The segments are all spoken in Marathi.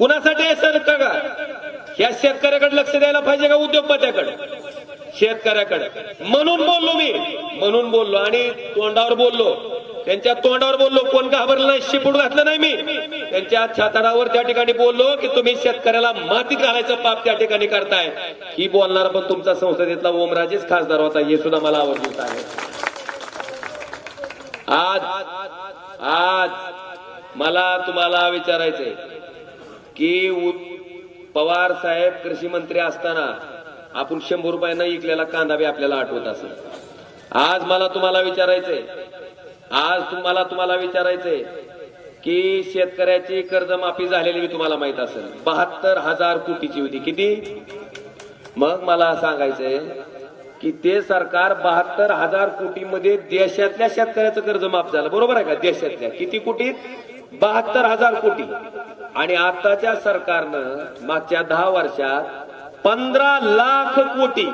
कुणासाठी आहे सर? का ह्या शेतकऱ्याकडे लक्ष द्यायला पाहिजे का उद्योगपत्याकडे? शेतकऱ्याकडे. म्हणून बोललो मी. म्हणून बोललो. आणि तोंडावर बोललो. त्यांच्या तोंडावर बोललो. कोण घाबरलं नाही? शिपूट घातलं नाही मी. त्यांच्या छाताडावर त्या ठिकाणी बोललो की तुम्ही शेतकऱ्याला मातीत घालायचं पाप त्या ठिकाणी करताय. ही बोलणारा पण तुमचा संसदेतला ओमराजेच खासदार होता. हे सुद्धा मला आवडलं आहे आज आज मला तुम्हाला विचारायचंय. की उ- पवार साहेब कृषी मंत्री असताना आपण शंभर रुपयानं इकलेला कांदा बी आपल्याला आठवत असेल. आज मला तुम्हाला विचारायचंय. आज तुम्हाला तुम्हाला विचारायचंय की शेतकऱ्याची कर्जमाफी झालेली मी तुम्हाला माहीत असेल. बहात्तर हजार कोटीची होती. किती? मग मला सांगायचंय की ते सरकार बहात्तर हजार कोटीमध्ये देशातल्या शेतकऱ्याचं कर्ज माफ झालं. बरोबर आहे का? देशातल्या. किती कोटीत? बहात्तर हजार कोटी. आणि आताच्या सरकारनं मागच्या दहा वर्षात पंधरा लाख कोटी.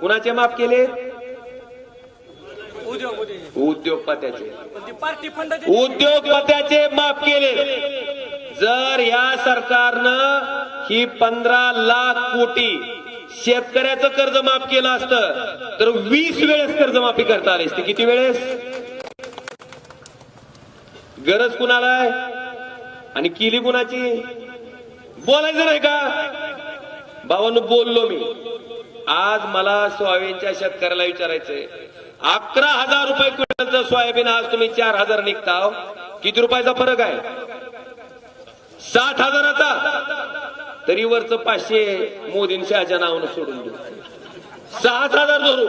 कुणाचे माफ केले? उद्योगपत्याचे. उद्योगपत्याचे माफ केले. जर या सरकारनं ही पंधरा लाख कोटी शेतकऱ्याचं कर्ज माफ केलं असतं तर वीस वेळेस कर्जमाफी करता आली असते. किती वेळेस? गरज कुणाला आहे? आणि केली कुणाची? बोलायचं नाही का? भावानं बोललो मी. आज मला सोयाबीनच्या शेतकऱ्याला विचारायचंय. अकरा हजार रुपये क्विंटलचं सोयाबीन आज तुम्ही चार हजार निघताव. किती रुपयाचा फरक आहे? साठ हजाराचा. तरी वरच पाचशे मोदींच्या नावानं सोडून देऊ. सात हजार धरू.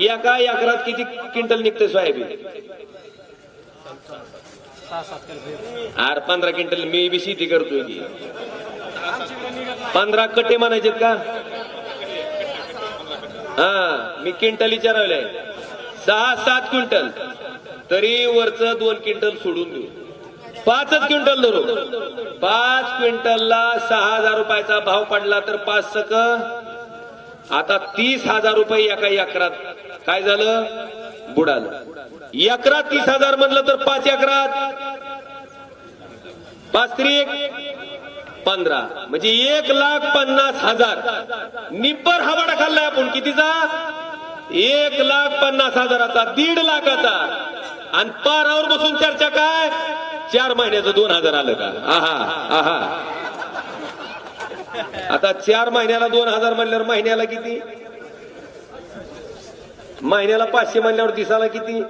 एका एकरात किती क्विंटल निघते सोयाबीन? आर पंधरा क्विंटल मी बी शेती करतोय की. पंधरा कट्टे म्हणायचेत का? हा मी क्विंटल विचारवलंय सहा सात क्विंटल. तरी वरच दोन क्विंटल सोडून देऊ. पाचच क्विंटल धरू. पाच क्विंटलला सहा हजार रुपयाचा भाव पडला तर पाच सक. आता तीस हजार रुपये एका एकरात. काय झालं? बुडालं. एकरात तीस हजार म्हणलं तर पाच एकरात पाच त्रिक पंधरा. म्हणजे एक लाख पन्नास हजार. निब्बर हवाडा खाल्लाय आपण. कितीचा? एक लाख पन्नास हजाराचा. दीड लाखाचा. आणि पारावर बसून चर्चा काय? चार महिन्याचं दोन हजार आलं का? आहा आहा. आता चार महिन्याला दोन हजार म्हणल्यावर महिन्याला किती? महिन्याला पाचशे म्हणल्यावर दिसाला किती?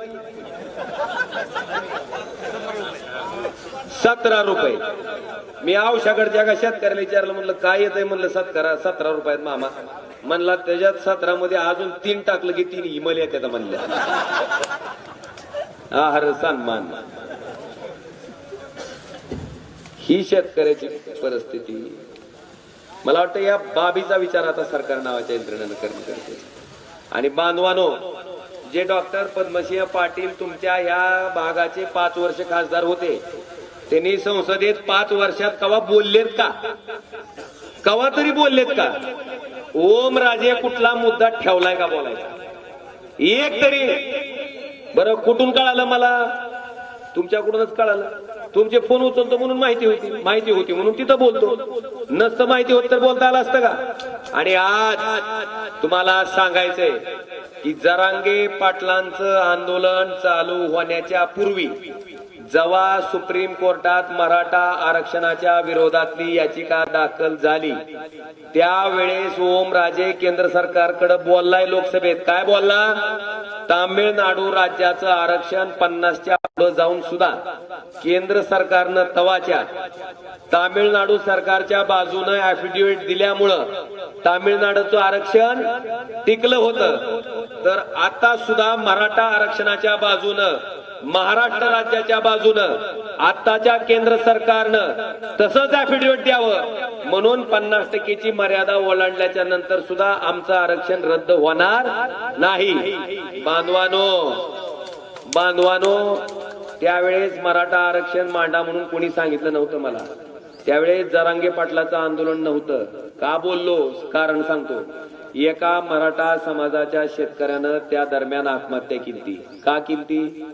सतरा रुपये. मी औषाकडच्या का शेतकऱ्याला विचारलं म्हणलं काय येतंय? म्हणलं सत्करा सतरा रुपयात मामा. म्हणला त्याच्यात सतरा मध्ये अजून तीन टाकलं की तीन इमल येतात म्हणल्या. आहार सन्मान. ही शेतकऱ्याची परिस्थिती. मला वाटतं या बाबीचा विचार आता सरकार नावाच्या यंत्रणेनं करणं करते आणि बांधवानो जे डॉक्टर पद्मसिंह पाटील तुमच्या ह्या भागाचे पाच वर्ष खासदार होते त्यांनी संसदेत पाच वर्षात कवा बोललेत का? कवा तरी बोललेत का? ओम राजे कुठला मुद्दा ठेवलाय का बोलायचा? एक तरी. बरं कुठून कळालं मला? तुमच्याकडूनच कळालं. तुमचे फोन उचलतो म्हणून माहिती होती माहिती होती म्हणून तिथं बोलतो. नसतं माहिती होत तर बोलता आलं असतं का? आणि आज तुम्हाला सांगायचंय की जरांगे पाटलांचं आंदोलन चालू होण्याच्या पूर्वी जेव्हा सुप्रीम कोर्टात मराठा आरक्षणाच्या विरोधातली याचिका दाखल झाली. त्यावेळेस ओमराजे केंद्र सरकारकडे बोललाय लोकसभेत. काय बोलला? तामिळनाडू राज्याचं आरक्षण पन्नासच्या पुढे जाऊन सुद्धा केंद्र सरकारनं तवाच्या तामिळनाडू सरकारच्या बाजूनं ऍफिडेव्हिट दिल्यामुळं तामिळनाडूचं आरक्षण टिकलं होतं. तर आता सुद्धा मराठा आरक्षणाच्या बाजूनं महाराष्ट्र राज्याच्या बाजूनं आताच्या केंद्र सरकारनं तसंच ऍफिडेव्हिट द्यावं म्हणून पन्नास टक्केची मर्यादा ओलांडल्याच्या नंतर सुद्धा आमचं आरक्षण रद्द होणार नाही. बांधवानो बांधवानो त्यावेळेस मराठा आरक्षण मांडा म्हणून कोणी सांगितलं नव्हतं मला. त्यावेळेस जरांगे पाटलाचं आंदोलन नव्हतं. का बोललो? कारण सांगतो. एका मराठा समाजाच्या शेतकऱ्यानं त्या दरम्यान आत्महत्या केली. का केली?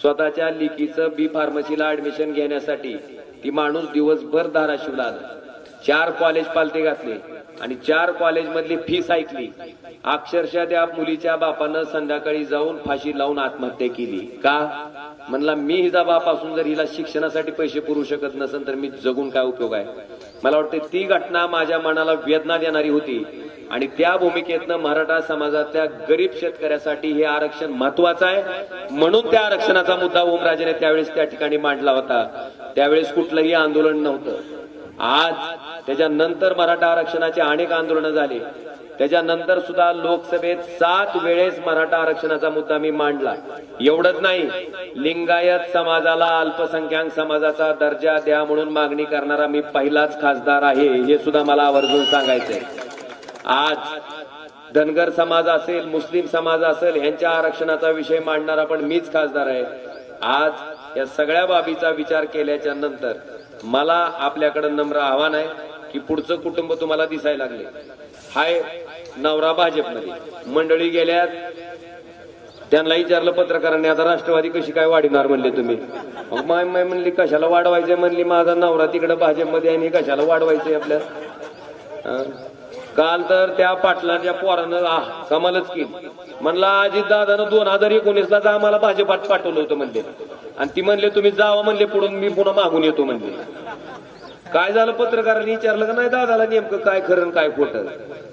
स्वतःच्या लिकीचं बी फार्मसीला ऍडमिशन घेण्यासाठी. ती माणूस दिवसभर धाराशिवला आला. चार कॉलेज पालते घातले. आणि चार कॉलेज मधली फीस ऐकली. अक्षरशः त्या मुलीच्या बापानं संध्याकाळी जाऊन फाशी लावून आत्महत्या केली. का? म्हणला मी हिचा बाप असून जर हिला शिक्षणासाठी पैसे पुरू शकत नसेल तर मी जगून काय उपयोग आहे? मला वाटतं ती घटना माझ्या मनाला वेदना देणारी होती. आणि त्या भूमिकेतनं मराठा समाजातल्या गरीब शेतकऱ्यासाठी हे आरक्षण महत्वाचं आहे. म्हणून त्या आरक्षणाचा मुद्दा ओमराजेने त्यावेळेस त्या ठिकाणी मांडला होता. त्यावेळेस कुठलंही आंदोलन नव्हतं. आज त्याच्यानंतर मराठा आरक्षणाचे अनेक आंदोलनं झाली. त्याच्यानंतर सुद्धा लोकसभेत सात वेळेस मराठा आरक्षणाचा मुद्दा मी मांडला. एवढंच नाही लिंगायत समाजाला अल्पसंख्याक समाजाचा दर्जा द्या म्हणून मागणी करणारा मी पहिलाच खासदार आहे हे सुद्धा मला आवर्जून सांगायचंय. आज धनगर समाज असेल मुस्लिम समाज असेल यांच्या आरक्षणाचा विषय मांडणारा पण मीच खासदार आहे. आज या सगळ्या बाबीचा विचार केल्याच्यानंतर मला आपल्याकडे नम्र आव्हान आहे. की पुढचं कुटुंब तुम्हाला दिसायला लागले. हाय नवरा भाजपमध्ये. मंडळी गेल्यात. त्यांना विचारलं पत्रकारांनी आता राष्ट्रवादी कशी काय वाढणार? म्हणले तुम्ही. मग माय माय म्हणली कशाला वाढवायचंय? म्हणली माझा नवरा तिकडे भाजपमध्ये आहे आणि कशाला वाढवायचंय आपल्या? काल तर त्या पाटलाच्या पोरानं आ कमालच की म्हणला अजित दादानं दोन हजार एकोणीस ला आम्हाला भाजपात पाठवलं होतं म्हणले. आणि ती म्हणले तुम्ही जावा म्हणले पुढून मी पुन्हा मागून येतो म्हणले. काय झालं पत्रकारांनी विचारलं का? नाही दादाला नेमकं काय खरं काय खोटं?